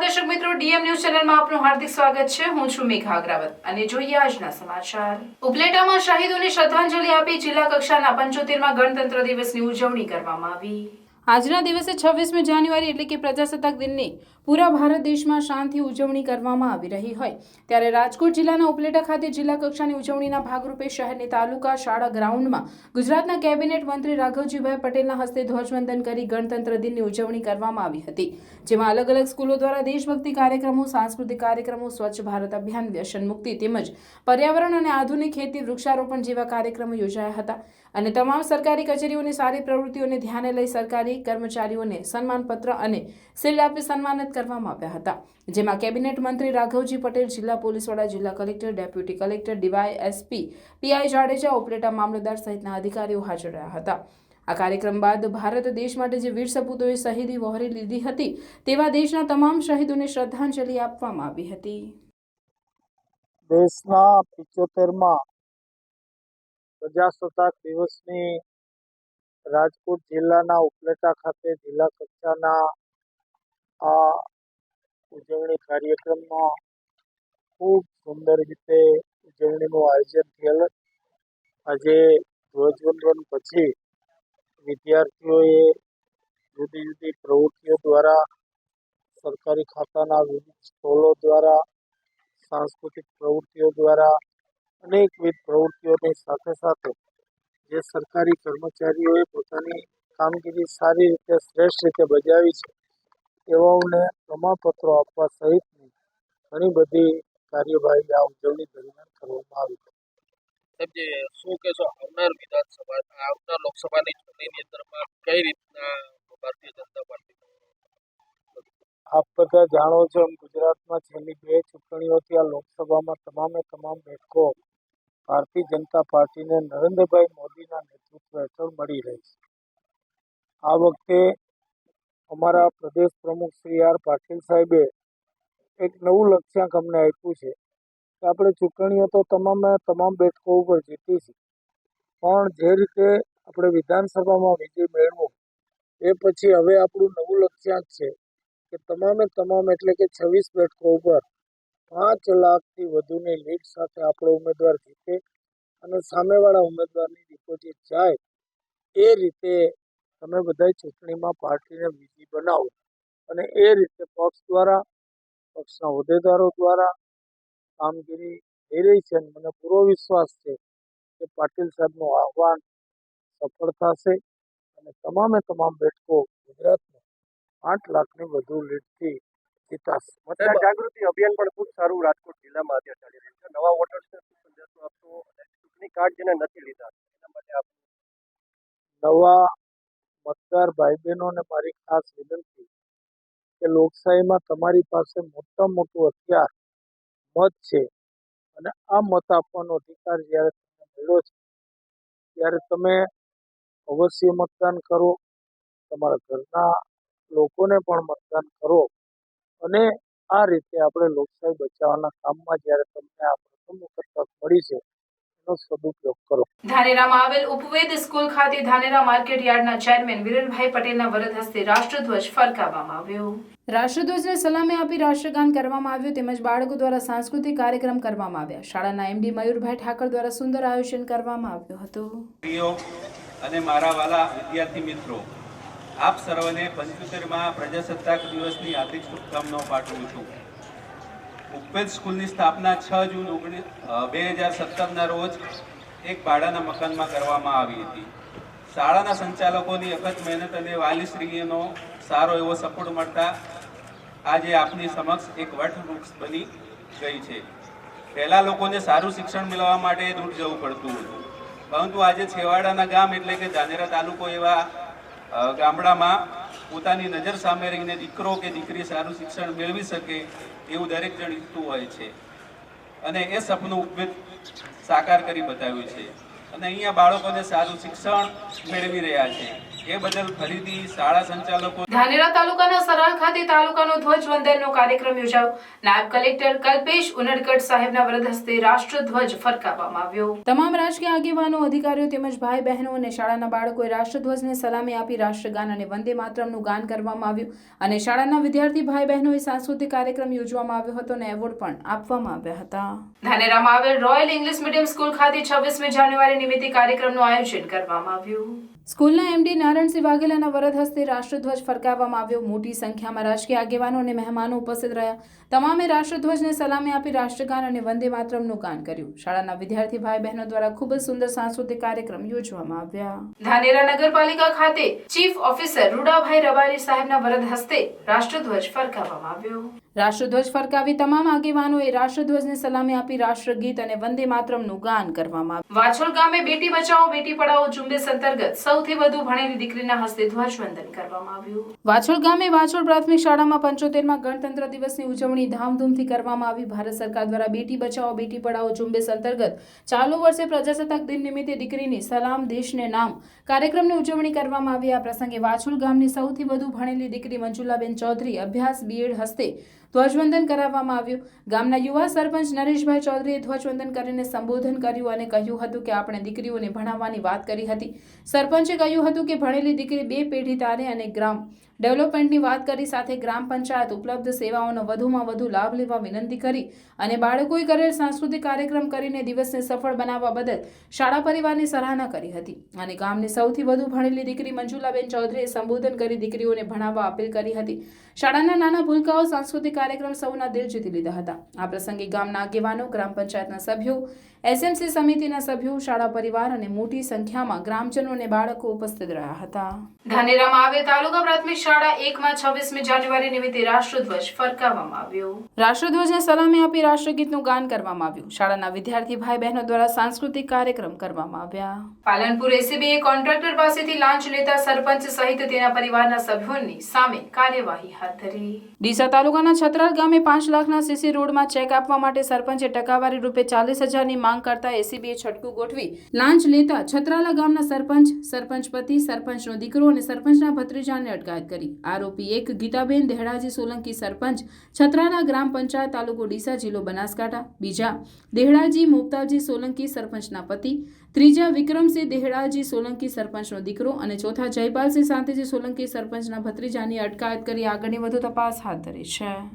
દર્શક મિત્રો, DM news ચેનલમાં આપનું હાર્દિક સ્વાગત છે. હું છું મેઘા અગ્રવાલ. અને જોઈએ આજના સમાચાર. ઉપલેટામાં શહીદોને શ્રદ્ધાંજલિ આપી જિલ્લા કક્ષાના પંચોતેરમાં ગણતંત્ર દિવસની ઉજવણી કરવામાં આવી. આજના દિવસે છવ્વીસમી જાન્યુઆરી એટલે કે પ્રજાસત્તાક દિનની પૂરા ભારત દેશમાં શાંતિ ઉજવણી કરવામાં આવી રહી હોય. ત્યારે રાજકોટ જિલ્લાના ઉપલેટા ખાતે જિલ્લા કક્ષાની ઉજવણીના ભાગરૂપે શહેરની તાલુકા શાળા ગ્રાઉન્ડમાં ગુજરાતના કેબિનેટ મંત્રી રાઘવજીભાઈ પટેલના હસ્તે ધ્વજવંદન કરી ગણતંત્ર દિનની ઉજવણી કરવામાં આવી હતી. જેમાં અલગ અલગ સ્કૂલો દ્વારા દેશભક્તિ કાર્યક્રમો, સાંસ્કૃતિક કાર્યક્રમો, સ્વચ્છ ભારત અભિયાન, વ્યસન મુક્તિ તેમજ પર્યાવરણ અને આધુનિક ખેતી, વૃક્ષારોપણ જેવા કાર્યક્રમો યોજાયા હતા. અને તમામ સરકારી કચેરીઓની સારી પ્રવૃત્તિઓને ધ્યાને લઈ સરકારી કર્મચારીઓને સન્માનપત્ર અને શિલ્ડ આપી સન્માનિત કરવામાં આવ્યા હતા, જેમાં કેબિનેટ મંત્રી રાઘવજી પટેલ, જિલ્લા પોલીસ વડા, જિલ્લા collector, deputy collector, DY SP PI Jadeja Upleta મામલતદાર સહિતના અધિકારીઓ હાજર રહ્યા હતા. આ કાર્યક્રમ બાદ ભારત દેશ માટે જે વીર સપૂતોએ શહીદી વહોરી લીધી હતી, તેવા દેશના તમામ શહીદોને શ્રદ્ધાંજલિ આપવામાં આવી હતી. દેશના પિચોતેરમાં પ્રજાસત્તાક દિવસની રાજકોટ જિલ્લાના ઉપલેટા ખાતે જિલ્લા કક્ષાના આ ઉજવણી કાર્યક્રમમાં ખૂબ સુંદર રીતે ઉજવણીનું આયોજન થયેલ આજે ધ્વજવંદન પછી વિદ્યાર્થીઓએ જુદી જુદી પ્રવૃત્તિઓ દ્વારા સરકારી ખાતાના વિવિધ સ્ટોલો દ્વારા, સાંસ્કૃતિક પ્રવૃત્તિઓ દ્વારા અનેકવિધ પ્રવૃત્તિઓની સાથે સાથે જે સરકારી કર્મચારીઓએ પોતાની કામગીરી સારી રીતે શ્રેષ્ઠ રીતે બજાવી છે તેઓને પ્રમાણપત્રો આપવા સહિતની ઘણી બધી કાર્યવાહી આ ઉજવણી દરમિયાન કરવામાં આવી જે શું કહેશો આવનાર વિધાનસભા આવનાર લોકસભાની ચૂંટણીની અંદરમાં કઈ રીતના ભારતીય જનતા પાર્ટી આપ બધા જાણો છો એમ ગુજરાતમાં છેલ્લી બે ચૂંટણીઓથી આ લોકસભામાં તમામે તમામ બેઠકો ભારતીય જનતા પાર્ટીને નરેન્દ્રભાઈ મોદીના નેતૃત્વ હેઠળ મળી રહી છે. આ વખતે અમારા પ્રદેશ પ્રમુખ શ્રી આર પાટીલ સાહેબે એક નવું લક્ષ્યાંક અમને આપ્યું છે કે આપણે ચૂંટણીઓ તો તમામે તમામ બેઠકો ઉપર જીતીશું પણ જે રીતે આપણે વિધાનસભામાં વિજય મેળવો, એ પછી હવે આપણું નવું લક્ષ્યાંક છે કે તમામે તમામ એટલે કે છવ્વીસ બેઠકો ઉપર પાંચ લાખથી વધુની લીડ સાથે આપણો ઉમેદવાર જીતે અને સામેવાળા ઉમેદવારની ડિપોઝિટ જાય, એ રીતે તમે બધા ચૂંટણીમાં પાર્ટીને વિધિ બનાવો. અને એ રીતે પક્ષ દ્વારા, પક્ષના હોદ્દેદારો દ્વારા કામગીરી થઈ રહી છે અને મને પૂરો વિશ્વાસ છે કે પાટીલ સાહેબનું આહવાન સફળ થશે અને તમામે તમામ બેઠકો ગુજરાતમાં આઠ લાખની વધુ લીડથી જીતાશે મતદાર જાગૃતિ અભિયાન પણ ખૂબ સારું રાજકોટ જિલ્લામાં અત્યારે ચાલી રહ્યું છે. નવા વોટર્સને શું સંદેશો આપશો અને ચૂંટણી કાર્ડ જેને નથી લીધા એના માટે આપ નવા મતદાર ભાઈ બહેનોને મારી ખાસ વિનંતી કે લોકશાહીમાં તમારી પાસે મોટામાં મોટું હથિયાર મત છે અને આ મત આપવાનો અધિકાર જ્યારે તમને મળ્યો છે ત્યારે તમે અવશ્ય મતદાન કરો. તમારા ઘરના લોકોને પણ મતદાન કરો. અને આ રીતે આપણે લોકશાહી બચાવવાના કામમાં જ્યારે તમને આ પ્રથમ વખત તક મળી છે એનો સદુપયોગ કરો. ધાનેરામાં આવેલ ઉપવેદ સ્કૂલ ખાતે ધાનેરા માર્કેટ યાર્ડના ચેરમેન વિરલભાઈ પટેલના વરદ હસ્તે રાષ્ટ્રધ્વજ ફરકાવવામાં આવ્યો. રાષ્ટ્રધ્વજને સલામી આપી રાષ્ટ્રગાન કરવામાં આવ્યું તેમજ બાળકો દ્વારા સાંસ્કૃતિક કાર્યક્રમ કરવામાં આવ્યા. શાળાના એમડી મયુરભાઈ ઠાકર દ્વારા સુંદર આયોજન કરવામાં આવ્યું હતું. અને મારા વાલા વિદ્યાર્થી મિત્રો આપ સર્વને પંચોતેરમાં પ્રજાસત્તાક દિવસની હાર્દિક શુભકામનાઓ પાઠવું છું. ઉપવેદ સ્કૂલની સ્થાપના છ જૂન ઓગણીસ બે હજાર સત્તરના રોજ એક ભાડાના મકાનમાં કરવામાં આવી હતી. શાળાના સંચાલકોની અખત મહેનત અને વાલીશ્રીનો સારો એવો સપોર્ટ મળતા આજે આપની સમક્ષ એક વટવૃક્ષ બની ગઈ છે. પહેલાં લોકોને સારું શિક્ષણ મેળવવા માટે દૂર જવું પડતું હતું. પરંતુ આજે છેવાડાના ગામ એટલે કે ધાનેરા તાલુકો એવા ગામડામાં પોતાની નજર સામે રહીને દીકરો કે દીકરી સારું શિક્ષણ મેળવી શકે એવું દરેક જણ ઈચ્છતું હોય છે. અને એ સપનું ઉપવેદ સાકાર કરી બતાવ્યું છે. અને અહીંયા બાળકોને સારું શિક્ષણ મેળવી રહ્યા છે. એ બદલ ફરીથી શાળા સંચાલકો ધાનેરા તાલુકાના સરાળ ખાતે તાલુકાનો ધ્વજવંદનનો કાર્યક્રમ યોજાયો. નાયબ કલેક્ટર કલ્પેશ ઉનડકટ સાહેબના વરદ હસ્તે રાષ્ટ્રધ્વજ ફરકાવવામાં આવ્યો. તમામ રાજકીય આગેવાનો અધિકારીઓ તેમજ ભાઈ બહેનો અને શાળાના બાળકોએ રાષ્ટ્રધ્વજને સલામી આપી રાષ્ટ્રગાન અને વંદે માતરમનું ગાન કરવામાં આવ્યું. અને શાળાના વિદ્યાર્થી ભાઈ બહેનોએ સાંસ્કૃતિક કાર્યક્રમ યોજવામાં આવ્યો હતો અને એવોર્ડ પણ આપવામાં આવ્યા હતા. ધાનેરામાં આવેલ રોયલ ઇંગ્લિશ મીડિયમ સ્કૂલ ખાતે છવ્વીસમી જાન્યુઆરી નિમિત્તે કાર્યક્રમનું આયોજન કરવામાં આવ્યું. સ્કૂલના એમડી નારાયણસિંહ વાઘેલાના વરદ હસ્તે રાષ્ટ્રધ્વજ ફરકાવવામાં આવ્યો. મોટી સંખ્યામાં રાજકીય આગેવાનો અને મહેમાનો ઉપસ્થિત રહ્યા. તમામે રાષ્ટ્રધ્વજને સલામી આપી રાષ્ટ્રગાન અને વંદે માતરમનું ગાન કર્યું. શાળાના વિદ્યાર્થી ભાઈ બહેનો દ્વારા ખૂબ જ સુંદર સાંસ્કૃતિક કાર્યક્રમ યોજવામાં આવ્યા. ધાનેરા નગરપાલિકા ખાતે ચીફ ઓફિસર રૂડાભાઈ રબારી સાહેબના વરદ હસ્તે રાષ્ટ્રધ્વજ ફરકાવવામાં આવ્યો. રાષ્ટ્રધ્વજ ફરકાવી તમામ આગેવાનોએ રાષ્ટ્રધ્વજને સલામી આપી રાષ્ટ્રગીત અને વંદે માતરમનું ગાન કરવામાં આવ્યું. વાછોલ ગામે બેટી બચાવો, બેટી પઢાઓ ઝુંબેશ અંતર્ગત સૌથી વધુ ભણેલી દીકરીના હસ્તે ધ્વજવંદન કરવામાં આવ્યું. વાછોલ ગામે વાછોલ પ્રાથમિક શાળામાં પંચોતેરમાં ગણતંત્ર દિવસની ઉજવણી ધામધૂમથી કરવામાં આવી. ભારત સરકાર દ્વારા બેટી બચાવો, બેટી પઢાઓ ઝુંબેશ અંતર્ગત ચાલુ વર્ષે પ્રજાસત્તાક દિન નિમિત્તે દીકરીની સલામ, દેશને નામ કાર્યક્રમની ઉજવણી કરવામાં આવી. આ પ્રસંગે વાછોલ ગામની સૌથી વધુ ભણેલી દીકરી મંજુલાબેન ચૌધરી અભ્યાસ બીએડ હસ્તે ધ્વજવંદન કરાવવામાં આવ્યું. ગામના યુવા સરપંચ નરેશભાઈ ચૌધરીએ ધ્વજવંદન કરીને સંબોધન કર્યું અને કહ્યું હતું કે આપણે દીકરીઓને ભણાવવાની વાત કરી હતી. સરપંચે કહ્યું હતું કે ભણેલી દીકરી બે પેઢી તારે અને ગ્રામ ડેવલપમેન્ટની વાત કરી, સાથે ગ્રામ પંચાયત ઉપલબ્ધ સેવાઓનો વધુમાં વધુ લાભ લેવા વિનંતી કરી અને બાળકોએ કરેલ સાંસ્કૃતિક કાર્યક્રમ કરીને દિવસને સફળ બનાવવા બદલ શાળા પરિવારની સરાહના કરી હતી. અને ગામની સૌથી વધુ ભણેલી દીકરી મંજુલાબેન ચૌધરીએ સંબોધન કરી દીકરીઓને ભણાવવા અપીલ કરી હતી. શાળાના નાના ભૂલકાઓ સાંસ્કૃતિક કાર્યક્રમ સૌના દિલ જીતી લીધા હતા. આ પ્રસંગે ગામના આગેવાનો, ગ્રામ પંચાયતના સભ્યો, એસએમસી સમિતિના સભ્યો, શાળા પરિવાર અને મોટી સંખ્યામાં ગ્રામજનો અને બાળકો ઉપસ્થિત રહ્યા હતા. ધાનેરામાં આવે તાલુકા પ્રાથમિક શાળા એકમાં છવ્વીસમી જાન્યુઆરી નિમિત્તે રાષ્ટ્રધ્વજ ફરકાવવામાં આવ્યો. રાષ્ટ્રધ્વજને સલામી આપી રાષ્ટ્રગીતનું ગાન કરવામાં આવ્યું. શાળાના વિદ્યાર્થી ભાઈ બહેનો દ્વારા સાંસ્કૃતિક કાર્યક્રમ કરવામાં આવ્યા. પાલનપુર એસીબીએ કોન્ટ્રાક્ટર પાસેથી લાંચ લેતા સરપંચ સહિત તેના પરિવારના સભ્યોની સામે કાર્યવાહી હાથ ધરી. ડીસા તાલુકાના છત્રાલ ગામે પાંચ લાખના સીસી રોડમાં ચેક આપવા માટે સરપંચે ટકાવારી રૂપે ચાલીસ હજારની માંગ કરતા એસીબીએ છટકું ગોઠવી લાંચ લેતા છત્રાલા ગામના સરપંચ સરપંચ પતિ, સરપંચનો દીકરો અને સરપંચના ભત્રીજાને અટકાયત કરી. આરોપી એક ગીતાબેન દેહડાજી સોલંકી સરપંચ છત્રાલા ગ્રામ પંચાયત તાલુકો ડીસા જિલ્લો બનાસકાંઠા. બીજા દેહડાજી મુક્તાજી સોલંકી સરપંચના પતિ. ત્રીજા, વિક્રમસિંહ દેહડાજી સોલંકી સરપંચનો દીકરો. અને ચોથા, જયપાલસિંહ શાંતિજી સોલંકી સરપંચના ભત્રીજાની અટકાયત કરી આગળની વધુ તપાસ હાથ ધરી છે.